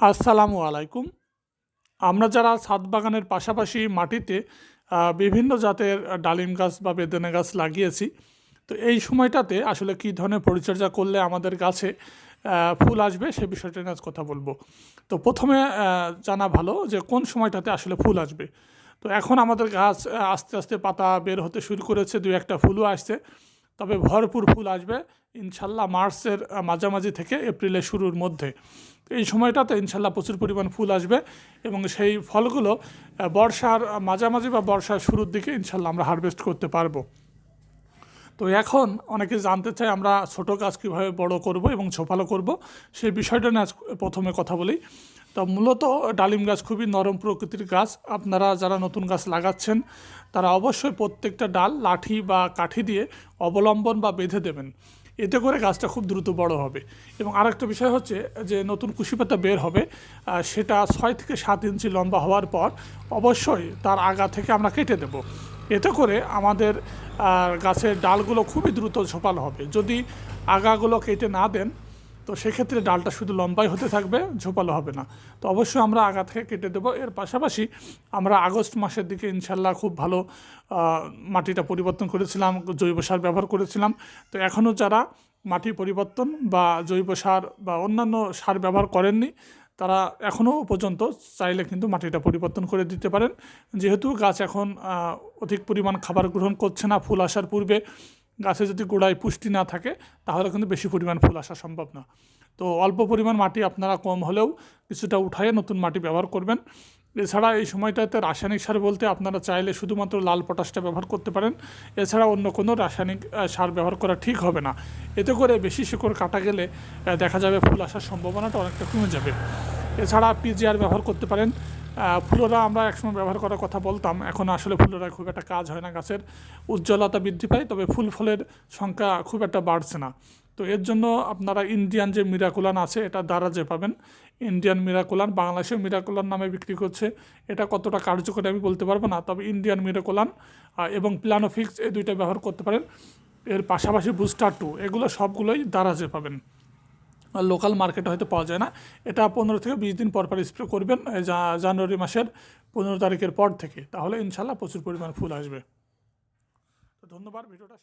আসসালামু আলাইকুম। আমরা যারা ছাদ বাগানের পাশাপাশি মাটিতে বিভিন্ন জাতের ডালিম গাছ বা বেদানা গাছ লাগিয়েছি, তো এই সময়টাতে আসলে কী ধরনের পরিচর্যা করলে আমাদের গাছে ফুল আসবে সে বিষয়টা নিয়ে কথা বলব। তো প্রথমে জানা ভালো যে কোন সময়টাতে আসলে ফুল আসবে। তো এখন আমাদের গাছ আস্তে আস্তে পাতা বের হতে শুরু করেছে দু একটা ফুলও আসছে। তবে ভরপুর ফুল আসবে, ইনশাল্লাহ মার্চের মাঝামাঝি থেকে এপ্রিলের শুরুর মধ্যে। এই সময়টাতে ইনশাল্লাহ প্রচুর পরিমাণ ফুল আসবে এবং সেই ফলগুলো বর্ষার মাঝামাঝি বা বর্ষার শুরুর দিকে ইনশাল্লাহ আমরা হারভেস্ট করতে পারব। তো এখন অনেকে জানতে চায় আমরা ছোট গাছ কীভাবে বড় করব এবং ছোপালো করব সেই বিষয়টা নিয়ে আজ প্রথমে কথা বলি। তো মূলত ডালিম গাছ খুবই নরম প্রকৃতির গাছ। আপনারা যারা নতুন গাছ লাগাচ্ছেন, তারা অবশ্যই প্রত্যেকটা ডাল, লাঠি বা কাঠি দিয়ে অবলম্বন বা বেঁধে দেবেন। এতে করে গাছটা খুব দ্রুত বড় হবে। এবং আরেকটা বিষয় হচ্ছে যে নতুন কুশি পাতা বের হবে সেটা ছয় থেকে সাত ইঞ্চি লম্বা হওয়ার পর অবশ্যই তার আগা থেকে আমরা কেটে দেব। এতে করে আমাদের গাছের ডালগুলো খুবই দ্রুত ঝোপালো হবে। যদি আগাগুলো কেটে না দেন, তো সেক্ষেত্রে ডালটা শুধু লম্বাই হতে থাকবে, ঝোপালো হবে না। তো অবশ্যই আমরা আগা থেকে কেটে দেবো। এর পাশাপাশি আমরা আগস্ট মাসের দিকে ইনশাল্লাহ খুব ভালো মাটিটা পরিবর্তন করেছিলাম, জৈব সার ব্যবহার করেছিলাম। তো এখনও যারা মাটি পরিবর্তন বা জৈব সার বা অন্যান্য সার ব্যবহার করেননি তারা এখনও পর্যন্ত চাইলে কিন্তু মাটিটা পরিবর্তন করে দিতে পারেন। যেহেতু গাছ এখন অধিক পরিমাণ খাবার গ্রহণ করছে না, ফুল আসার পূর্বে। গাছে যদি গোড়ায় পুষ্টি না থাকে, তাহলে কিন্তু বেশি পরিমাণ ফুল আসা সম্ভব না। তো অল্প পরিমাণ মাটি আপনারা কম হলেও কিছুটা উঠায়ে নতুন মাটি ব্যবহার করবেন। এছাড়া এই সময়টাতে রাসায়নিক সার বলতে আপনারা চাইলে শুধুমাত্র লাল পটাশটা ব্যবহার করতে পারেন। এছাড়া অন্য কোনো রাসায়নিক সার ব্যবহার করা ঠিক হবে না। এতে করে বেশি শিকড় কাটা গেলে দেখা যাবে ফুল আসার সম্ভাবনাটা অনেকটা কমে যাবে। এছাড়া পিজিআর ব্যবহার করতে পারেন। ফ্লোরা আমরা একসময় ব্যবহার করার কথা বলতাম, এখন আসলে ফ্লোরা খুব একটা কাজ হয় না গাছের। উজ্জ্বলতা বৃদ্ধি পায়, তবে ফুল ফলের সংখ্যা খুব একটা বাড়ছে না। তো এর জন্য আপনারা ইন্ডিয়ান যে মিরাকুলান আছে, এটা দ্বারা যে পাবেন। ইন্ডিয়ান মিরাকুলান বাংলাদেশে মিরাকুলান নামে বিক্রি করছে। এটা কতটা কার্যকরী আমি বলতে পারব না, তবে ইন্ডিয়ান মিরাকুলান এবং প্লানোফিক্স এই দুইটা ব্যবহার করতে পারেন। এর পাশাপাশি বুস্টার টু এগুলো সবগুলোই দারাজে পাবেন। আর লোকাল মার্কেটে হয়তো পাওয়া যায় না। এটা পনেরো থেকে বিশ দিন পর পর স্প্রে করবেন জানুয়ারি মাসের পনেরো তারিখের পর থেকে। তাহলে ইনশাল্লাহ প্রচুর পরিমাণ ফুল আসবে। তো ধন্যবাদ, ভিডিওটা